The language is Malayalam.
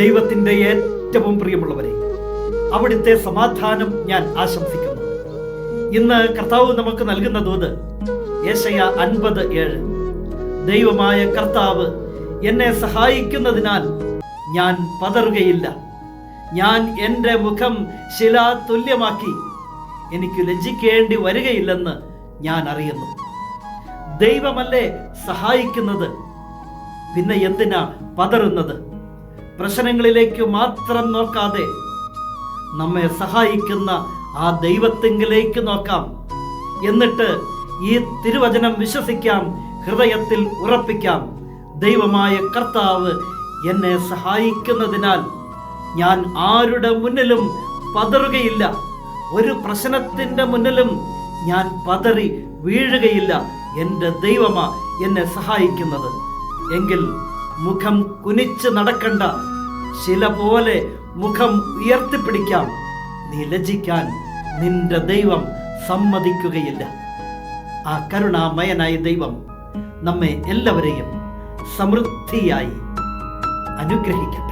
ദൈവത്തിന്റെ ഏറ്റവും പ്രിയമുള്ളവരെ അവിടുത്തെ സമാധാനം ഞാൻ ആശംസിക്കുന്നു. ഇന്ന് കർത്താവ് നമുക്ക് നൽകുന്ന ദൂത് യേശയ അൻപത് ഏഴ്. ദൈവമായ കർത്താവ് എന്നെ സഹായിക്കുന്നതിനാൽ ഞാൻ പതറുകയില്ല. ഞാൻ എന്റെ മുഖം ശിലാതുല്യമാക്കി എനിക്ക് ലജ്ജിക്കേണ്ടി വരികയില്ലെന്ന് ഞാൻ അറിയുന്നു. ദൈവമല്ലേ സഹായിക്കുന്നത്? പിന്നെ എന്തിനാ പതറുന്നത്? പ്രശ്നങ്ങളിലേക്ക് മാത്രം നോക്കാതെ നമ്മെ സഹായിക്കുന്ന ആ ദൈവത്തെങ്കിലേക്ക് നോക്കാം. എന്നിട്ട് ഈ തിരുവചനം വിശ്വസിക്കാം ഹൃദയത്തിൽ ഉറപ്പിക്കാം. ദൈവമായ കർത്താവ് എന്നെ സഹായിക്കുന്നതിനാൽ ഞാൻ ആരുടെ മുന്നിലും പതറുകയില്ല. ഒരു പ്രശ്നത്തിന്റെ മുന്നിലും ഞാൻ പതറി വീഴുകയില്ല. എന്റെ ദൈവമാ എന്നെ സഹായിക്കുന്നത്. എങ്കിൽ മുഖം കുനിച്ച് നടക്കണ്ട ശില പോലെ മുഖം ഉയർത്തിപ്പിടിക്കാം. നീ ലജ്ജിക്കാൻ നിന്റെ ദൈവം സമ്മതിക്കുകയില്ല. ആ കരുണാമയനായ ദൈവം നമ്മെ എല്ലാവരെയും സമൃദ്ധിയായി അനുഗ്രഹിക്കട്ടെ.